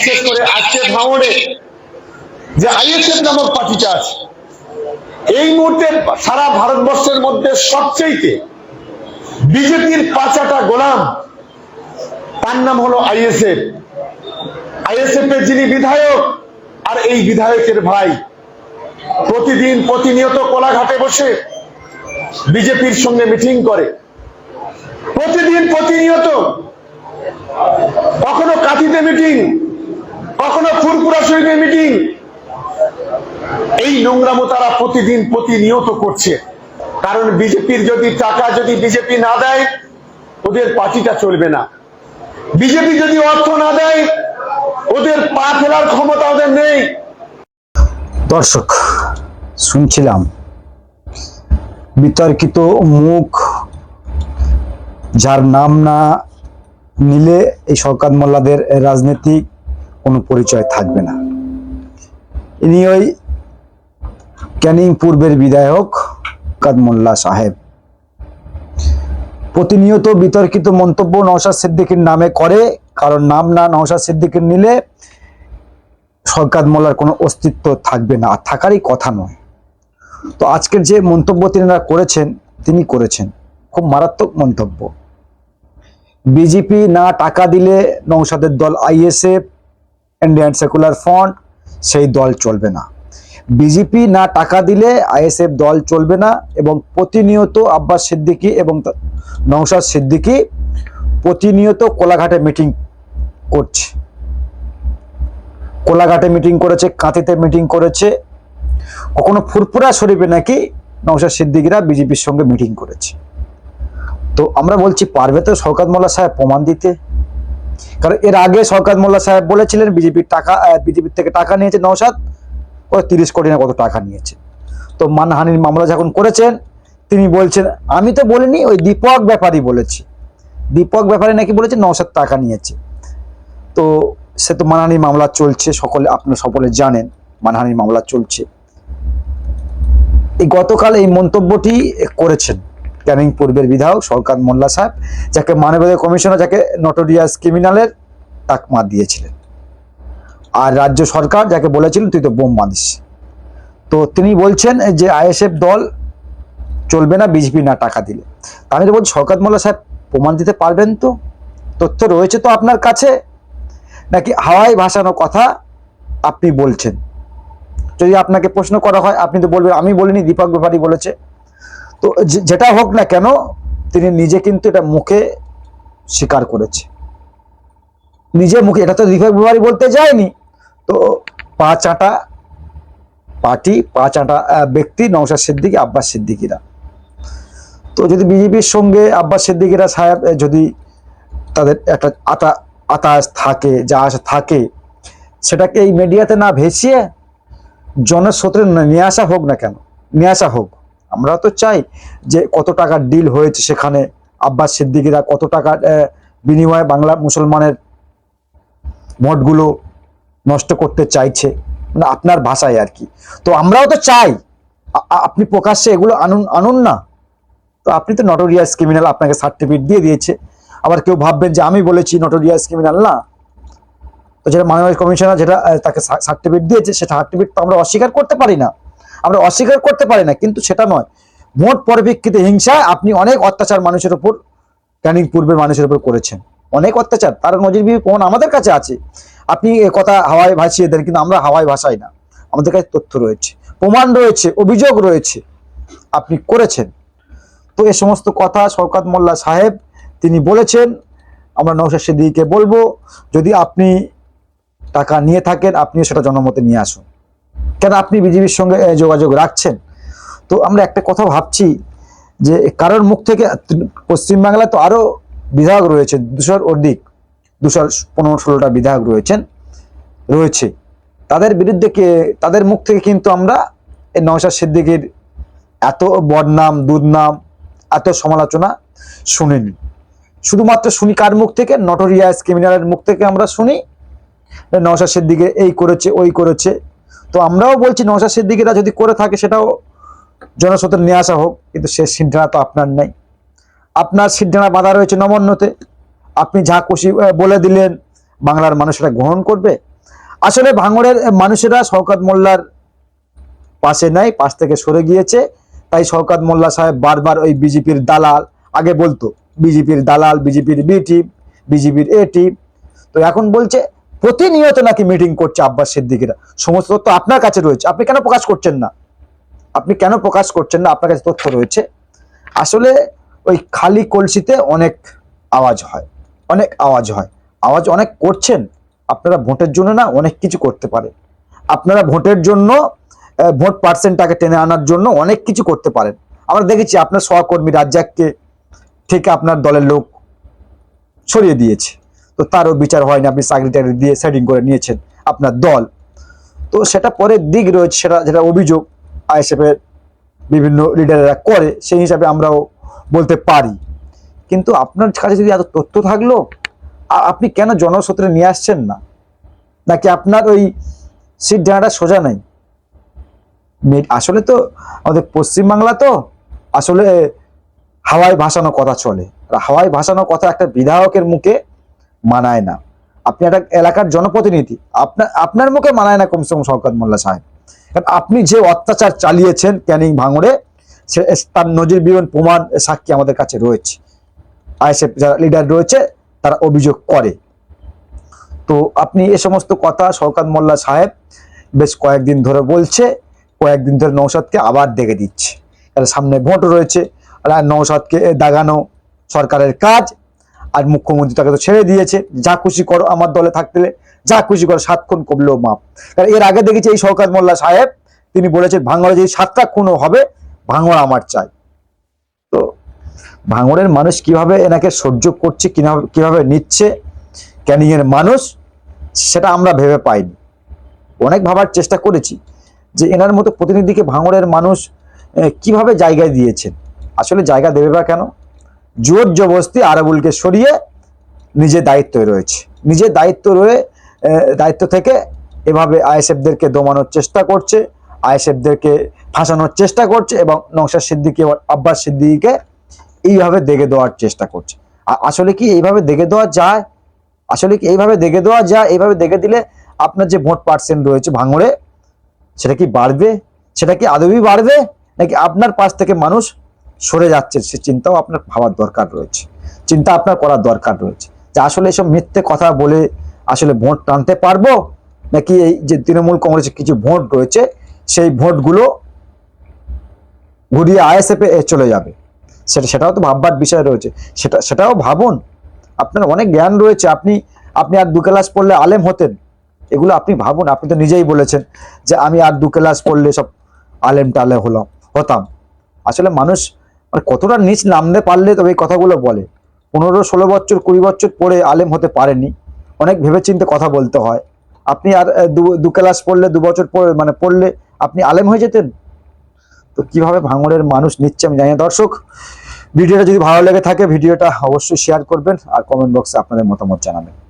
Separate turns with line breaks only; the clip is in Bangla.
বিশেষ করে আজকে ভাঙড়ে যে আইএসএফ নামক পার্টিটা আছে এই মুহূর্তে সারা ভারতবর্ষের মধ্যে সবচেয়ে বিজেপির পাঁচাটা গোলাম, তার নাম হলো আইএসএফ। আইএসএফ এর যিনি বিধায়ক আর এই বিধায়কের ভাই, প্রতিদিন প্রতিনিয়ত কোলাঘাটে বসে বিজেপির সঙ্গে মিটিং করে। প্রতিদিন প্রতিনিয়ত কখনো কাঁথিতে মিটিং কখনো ফুরপুরা শরীফে মিটিং এই নোংরামো তারা প্রতিদিন প্রতিনিয়ত করছে। কারণ বিজেপির যদি টাকা যদি বিজেপি না দেয়, ওদের পার্টিটা চলবে না। বিজেপি যদি অর্থ না দেয়, ওদের পা ফেলার ক্ষমতা ওদের নেই।
দর্শক, শুনছিলাম, বিতর্কিত মুখ, যার নাম না নিলে এই শওকাত মোল্লাদের রাজনৈতিক কোনো পরিচয় থাকবে না। ইনি ওই ক্যানিং পূর্বের বিধায়ক কাদ মোল্লা সাহেব। প্রতিনিয়ত বিতর্কিত মন্তব্য নওশাদ সিদ্দিকীর নামে করে, কারণ নাম না নওশাদ সিদ্দিকীর নিলে সরকার মোল্লার কোনো অস্তিত্ব থাকবে না, আর থাকারই কথা নয়। তো আজকের যে মন্তব্য তিনারা করেছেন, তিনি করেছেন। খুব মারাত্মক মন্তব্য। বিজেপি না টাকা দিলে নৌসাদের দল আইএসএফ ইন্ডিয়ান সেকুলার ফ্রন্ট সেই দল চলবে না। বিজেপি না টাকা দিলে আইএসএফ দল চলবে না এবং প্রতিনিয়ত আব্বাস সিদ্দিকী এবং নওশাদ সিদ্দিকী প্রতিনিয়ত কোলাঘাটে মিটিং করছে। কোলাঘাটে মিটিং করেছে, কাঁথিতে মিটিং করেছে। কখনো ফুরফুরা শরীফে নাকি নৌসাদ সিদ্দিকিরা বিজেপির সঙ্গে মিটিং করেছে। তো আমরা বলছি, পারবে তো শওকাত মোল্লা সাহেব প্রমাণ দিতে? কারণ এর আগে শওকাত মোল্লা সাহেব বলেছিলেন বিজেপির টাকা বিজেপির থেকে টাকা নিয়েছে নৌসাদ ও তিরিশ কোটি না কত টাকা নিয়েছে। তো মানহানির মামলা যখন করেছেন, তিনি বলছেন, আমি তো বলিনি, ওই দীপক ব্যাপারী বলেছি। দীপক ব্যাপারী নাকি বলেছে নৌসাদ টাকা নিয়েছে। তো সে তো মানহানির মামলা চলছে, সকলে আপনারা সকলে জানেন, মানহানির মামলা চলছে। এই গতকাল এই মন্তব্যটি করেছেন। ক্যানিং পূর্বের বিধায়ক সরকার মোল্লা সাহেব, যাকে মানবাধিকার কমিশনার যাকে নটোরিয়াস ক্রিমিনালের তাকমা দিয়েছিলেন। আর রাজ্য সরকার যাকে বলেছিলেন তুই তো বোম বাঁধিস। তো তিনি বলছেন যে আইএসএফ দল চলবে না, বিজেপি না টাকা দিলে। তা আমি তো বলছি শওকাত মোল্লা সাহেব প্রমাণ দিতে পারবেন তো? তথ্য রয়েছে তো আপনার কাছে? নাকি হাওয়ায় ভাসানো কথা আপনি বলছেন? যদি আপনাকে প্রশ্ন করা হয়, আপনি তো বলবেন, আমি বলিনি, দীপক ব্যাপারী বলেছে। তো যেটা হোক না কেন, তিনি নিজে কিন্তু এটা মুখে স্বীকার করেছে। নিজে মুখে, এটা তো দীপক ব্যাপারী বলতে যায়নি। তো পাঁচ আটা পার্টি পাঁচ আটা ব্যক্তি নৌসাদ সিদ্দিকী, আব্বাস সিদ্দিকিরা। তো যদি বিজেপির সঙ্গে আব্বাস সিদ্দিকিরা সাহেব যদি তাদের একটা আতা আতাস থাকে যা আসা থাকে, সেটাকে এই মিডিয়াতে না ভেসিয়ে জনস্রোতে নিয়ে আসা হোক না কেন, নিয়ে আসা হোক। আমরা তো চাই যে কত টাকার ডিল হয়েছে সেখানে আব্বাস সিদ্দিকিরা, কত টাকার বিনিময়ে বাংলা মুসলমানের মঠগুলো নষ্ট করতে চাইছে। মানে আপনার ভাষায় আর কি। তো আমরাও তো চাই। আপনি প্রকাশ্যে এগুলো আনুন আনুন না। তো আপনি তো নটোরিয়াস ক্রিমিনাল আপনাকে সার্টিফিকেট দিয়ে দিয়েছে। আবার কেউ ভাববেন যে আমি বলেছি নটোরিয়াস ক্রিমিনাল না। তো যেটা মানবাধিকার কমিশনার যেটা তাকে সার্টিফিকেট দিয়েছে সেটা সার্টিফিকেট তো আমরা অস্বীকার করতে পারি না। আমরা অস্বীকার করতে পারি না, কিন্তু সেটা নয়। মোট পরিপ্রেক্ষিতে হিংসায় আপনি অনেক অত্যাচার মানুষের উপর ক্যানিং পূর্বের মানুষের উপর করেছেন। অনেক অত্যাচার, তার নজিরবিহী প্রমাণ আমাদের কাছে আছে। আপনি কথা হাওয়ায় ভাসিয়ে দেন, কিন্তু আমরা হাওয়ায় ভাসাই না। আমাদের কাছে তথ্য রয়েছে, প্রমাণ রয়েছে, অভিযোগ রয়েছে। আপনি করেছেন। তো এ সমস্ত কথা শওকাত মোল্লা সাহেব, তিনি বলেছেন, আমরা নৌশাদ সিদ্দিকে বলব, যদি আপনি টাকা নিয়ে থাকেন, আপনিও সেটা জনমতে নিয়ে আসুন। কেন আপনি বিজেপির সঙ্গে যোগাযোগ রাখছেন? তো আমরা একটা কথা ভাবছি যে কারোর মুখ থেকে পশ্চিমবাংলায় তো আরও বিধায়ক রয়েছে দুশোর অধিক দুশো পনেরো ষোলোটা বিধায়ক রয়েছেন, রয়েছে। তাদের বিরুদ্ধে কে, তাদের মুখ থেকে কিন্তু আমরা এই নওশাদ সিদ্দিকীর এত বদনাম দুর্নাম এত সমালোচনা শুনিনি। শুধুমাত্র শুনি কার মুখ থেকে? নটোরিয়াস ক্রিমিনালের মুখ থেকে আমরা শুনি। নওশাদ সিদ্দিকে এই করেছে, ওই করেছে। তো আমরাও বলছি নওশাদ সিদ্দিকিরা যদি করে থাকে সেটাও জনস্রোতে নিয়ে আসা হোক, কিন্তু সে সিদ্ধানা তো আপনার নাই। আপনার সিদ্ধানা বাধা রয়েছে নমন্যতে। আপনি যা খুশি বলে দিলেন, বাংলার মানুষ এটা গ্রহণ করবে। আসলে ভাঙড়ের মানুষেরা শওকাত মোল্লার পাশে নাই, পাশ থেকে সরে গিয়েছে। তাই শওকাত মোল্লা সাহেব বারবার ওই বিজেপির দালাল। আগে বলতো, বিজেপির দালাল, বিজেপির বি টিম বিজেপির এ টিম তো এখন বলছে প্রতিনিয়ত নাকি মিটিং করছে আব্বাস সিদ্দিকিরা। সমস্ত তথ্য আপনার কাছে রয়েছে। আপনি কেন প্রকাশ করছেন না? আপনি কেন প্রকাশ করছেন না? আপনার কাছে তথ্য রয়েছে। আসলে ওই খালি কলসিতে অনেক আওয়াজ হয়। অনেক আওয়াজ হয়। আওয়াজ অনেক করছেন। আপনারা ভোটের জন্য না অনেক কিছু করতে পারে। আপনারা ভোটের জন্য ভোট পার্সেন্টটাকে টেনে আনার জন্য অনেক কিছু করতে পারেন। আমরা দেখেছি আপনার সহকর্মী রাজ্জাককে থেকে আপনার দলের লোক ছড়িয়ে দিয়েছে। তো তারও বিচার হয়নি, আপনি চাকরি টাকরি দিয়ে সেটিং করে নিয়েছেন আপনার দল। তো সেটা পরের দিক রয়েছে, সেটা যেটা অভিযোগ আইএসএফ এর বিভিন্ন লিডাররা করে, সেই হিসাবে আমরাও বলতে পারি। কিন্তু আপনার কাছে যদি এত তথ্য থাকল আপনি কেন জনস্রোতে নিয়ে আসছেন না? নাকি আপনার ওই সিট ডানাটা সোজা নাই? আসলে তো আমাদের পশ্চিমবাংলা তো, আসলে হাওয়ায় ভাসানো কথা চলে। আর হাওয়ায় ভাসানো কথা একটা বিধায়কের মুখে মানায় না। আপনি একটা এলাকার জনপ্রতিনিধি আপনার আপনার মুখে মানায় না কমসে কম শওকত মোল্লা সাহেব। কারণ আপনি যে অত্যাচার চালিয়েছেন ক্যানিং ভাঙড়ে, সে তার নজির বিবরণ প্রমাণ সাক্ষী আমাদের কাছে রয়েছে। আইএসএফ যারা লিডার রয়েছে, তারা অভিযোগ করে। তো আপনি এ সমস্ত কথা শওকাত মোল্লা সাহেব বেশ কয়েকদিন ধরে বলছে, কয়েকদিন ধরে নৌসাদকে আবার ডেকে দিচ্ছে। সামনে ভোট রয়েছে। আর নৌসাদকে দাগানো সরকারের কাজ আর মুখ্যমন্ত্রী তাকে তো ছেড়ে দিয়েছে। যা খুশি করো আমার দলে থাকতে যা খুশি করো, সাত খুন করলেও মাপ। কারণ এর আগে দেখেছি এই শওকাত মোল্লা সাহেব, তিনি বলেছেন ভাঙড়ে যে সাতটা খুনও হবে, ভাঙড় আমার চাই। তো ভাঙড়ের মানুষ কীভাবে এনাকে সহ্য করছে কীভাবে নিচ্ছে, ক্যানিংয়ের মানুষ, সেটা আমরা ভেবে পাইনি। অনেক ভাবার চেষ্টা করেছি যে এনার মতো প্রতিনিধিকে ভাঙড়ের মানুষ কীভাবে জায়গায় দিয়েছেন? আসলে জায়গা দেবে বা কেন? জোর জবস্তি আরাবুলকে সরিয়ে নিজের দায়িত্বে রয়েছে। নিজের দায়িত্ব রয়ে দায়িত্ব থেকে এভাবে আইএসএফদেরকে দমানোর চেষ্টা করছে, আইএসএফদেরকে ফাঁসানোর চেষ্টা করছে এবং নকশা সিদ্দিকি এবং আব্বাস সিদ্দিকিকে এইভাবে দেখে দেওয়ার চেষ্টা করছে। আসলে কি এইভাবে দেখে দেওয়া যায়? আসলে কি এইভাবে দেখে দেওয়া যায়? এইভাবে দেখে দিলে আপনার যে ভোট পার্সেন্ট রয়েছে ভাঙড়ে, সেটা কি বাড়বে? সেটা কি আদবই বাড়বে? নাকি আপনার পাশ থেকে মানুষ সরে যাচ্ছে সে চিন্তাও আপনার ভাবার দরকার রয়েছে। চিন্তা আপনার করার দরকার রয়েছে। যে আসলে এসব মিথ্যে কথা বলে আসলে ভোট টানতে পারব? নাকি এই যে তৃণমূল কংগ্রেসের কিছু ভোট রয়েছে, সেই ভোটগুলো ঘুরিয়ে আইএসএফে চলে যাবে। সেটা, সেটাও তো ভাববার বিষয় রয়েছে। সেটা, সেটাও ভাবুন। আপনার অনেক জ্ঞান রয়েছে। আপনি আপনি আর দু ক্লাস পড়লে আলেম হতেন। এগুলো আপনি ভাবুন। আপনি তো নিজেই বলেছেন যে আমি আর দু ক্লাস পড়লে সব আলেম টালে হলাম, হতাম। আসলে মানুষ মানে কতটা নিচ নামতে পারলে তবে এই কথাগুলো বলে। পনেরো, ষোলো বছর, কুড়ি বছর পরে আলেম হতে পারেনি। অনেক ভেবেচিন্তে কথা বলতে হয়। আপনি আর দু- ক্লাস পড়লে, দু বছর পড়ে মানে পড়লে আপনি আলেম হয়ে যেতেন? তো কীভাবে ভাঙড়ের মানুষ নিচ্ছে আমি জানি দর্শক, ভিডিওটা যদি ভালো লেগে থাকে, ভিডিওটা অবশ্যই শেয়ার করবেন আর কমেন্ট বক্সে আপনাদের মতামত জানাবেন।